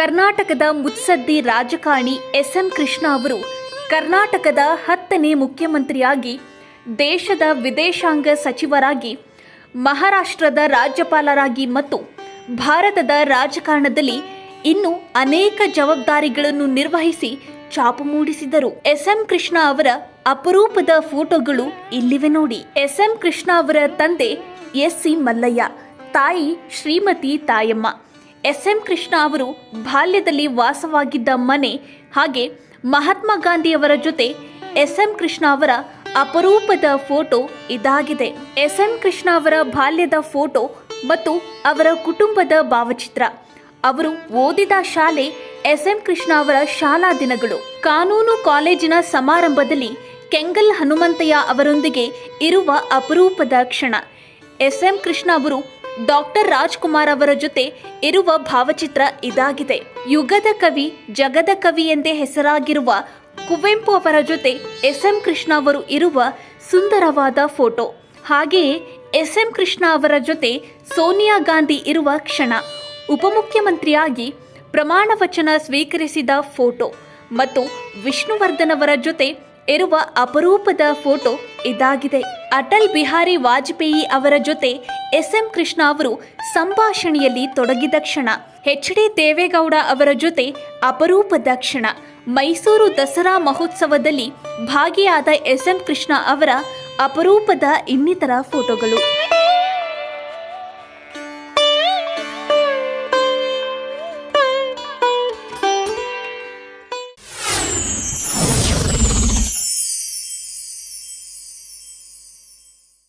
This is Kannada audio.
ಕರ್ನಾಟಕದ ಮುತ್ಸದ್ದಿ ರಾಜಕಾರಣಿ ಎಸ್ ಎಂ ಕೃಷ್ಣ ಅವರು ಕರ್ನಾಟಕದ ಹತ್ತನೇ ಮುಖ್ಯಮಂತ್ರಿಯಾಗಿ, ದೇಶದ ವಿದೇಶಾಂಗ ಸಚಿವರಾಗಿ, ಮಹಾರಾಷ್ಟ್ರದ ರಾಜ್ಯಪಾಲರಾಗಿ ಮತ್ತು ಭಾರತದ ರಾಜಕಾರಣದಲ್ಲಿ ಇನ್ನು ಅನೇಕ ಜವಾಬ್ದಾರಿಗಳನ್ನು ನಿರ್ವಹಿಸಿ ಚಾಪು ಮೂಡಿಸಿದರು. ಎಸ್ ಎಂ ಕೃಷ್ಣ ಅವರ ಅಪರೂಪದ ಫೋಟೋಗಳು ಇಲ್ಲಿವೆ ನೋಡಿ. ಎಸ್ ಎಂ ಕೃಷ್ಣ ಅವರ ತಂದೆ ಎಸ್ ಸಿ ಮಲ್ಲಯ್ಯ, ತಾಯಿ ಶ್ರೀಮತಿ ತಾಯಮ್ಮ. ಎಸ್ ಎಂ ಕೃಷ್ಣ ಅವರು ಬಾಲ್ಯದಲ್ಲಿ ವಾಸವಾಗಿದ್ದ ಮನೆ, ಹಾಗೆ ಮಹಾತ್ಮ ಗಾಂಧಿಯವರ ಜೊತೆ ಎಸ್ ಎಂ ಕೃಷ್ಣ ಅವರ ಅಪರೂಪದ ಫೋಟೋ ಇದಾಗಿದೆ. ಎಸ್ ಎಂ ಕೃಷ್ಣ ಅವರ ಬಾಲ್ಯದ ಫೋಟೋ ಮತ್ತು ಅವರ ಕುಟುಂಬದ ಭಾವಚಿತ್ರ. ಅವರು ಓದಿದ ಶಾಲೆ ಎಸ್ ಎಂ ಕೃಷ್ಣ ಅವರ ಶಾಲಾ ದಿನಗಳು. ಕಾನೂನು ಕಾಲೇಜಿನ ಸಮಾರಂಭದಲ್ಲಿ ಕೆಂಗಲ್ ಹನುಮಂತಯ್ಯ ಅವರೊಂದಿಗೆ ಇರುವ ಅಪರೂಪದ ಕ್ಷಣ. ಎಸ್ ಎಂ ಕೃಷ್ಣ ಅವರು ಡಾಕ್ಟರ್ ರಾಜ್ಕುಮಾರ್ ಅವರ ಜೊತೆ ಇರುವ ಭಾವಚಿತ್ರ ಇದಾಗಿದೆ. ಯುಗದ ಕವಿ, ಜಗದ ಕವಿ ಎಂದೇ ಹೆಸರಾಗಿರುವ ಕುವೆಂಪು ಅವರ ಜೊತೆ ಎಸ್ ಎಂ ಕೃಷ್ಣ ಅವರು ಇರುವ ಸುಂದರವಾದ ಫೋಟೋ. ಹಾಗೆಯೇ ಎಸ್ ಎಂ ಕೃಷ್ಣ ಅವರ ಜೊತೆ ಸೋನಿಯಾ ಗಾಂಧಿ ಇರುವ ಕ್ಷಣ. ಉಪಮುಖ್ಯಮಂತ್ರಿಯಾಗಿ ಪ್ರಮಾಣ ವಚನ ಸ್ವೀಕರಿಸಿದ ಫೋಟೋ. ಮತ್ತು ವಿಷ್ಣುವರ್ಧನ್ ಅವರ ಜೊತೆ ಇರುವ ಅಪರೂಪದ ಫೋಟೋ ಇದಾಗಿದೆ. ಅಟಲ್ ಬಿಹಾರಿ ವಾಜಪೇಯಿ ಅವರ ಜೊತೆ ಎಸ್ ಎಂ ಕೃಷ್ಣ ಅವರು ಸಂಭಾಷಣೆಯಲ್ಲಿ ತೊಡಗಿದ ಕ್ಷಣ. ಎಚ್ ಡಿ ದೇವೇಗೌಡ ಅವರ ಜೊತೆ ಅಪರೂಪದ ಕ್ಷಣ. ಮೈಸೂರು ದಸರಾ ಮಹೋತ್ಸವದಲ್ಲಿ ಭಾಗಿಯಾದ ಎಸ್ ಎಂ ಕೃಷ್ಣ ಅವರ ಅಪರೂಪದ ಇನ್ನಿತರ ಫೋಟೋಗಳು.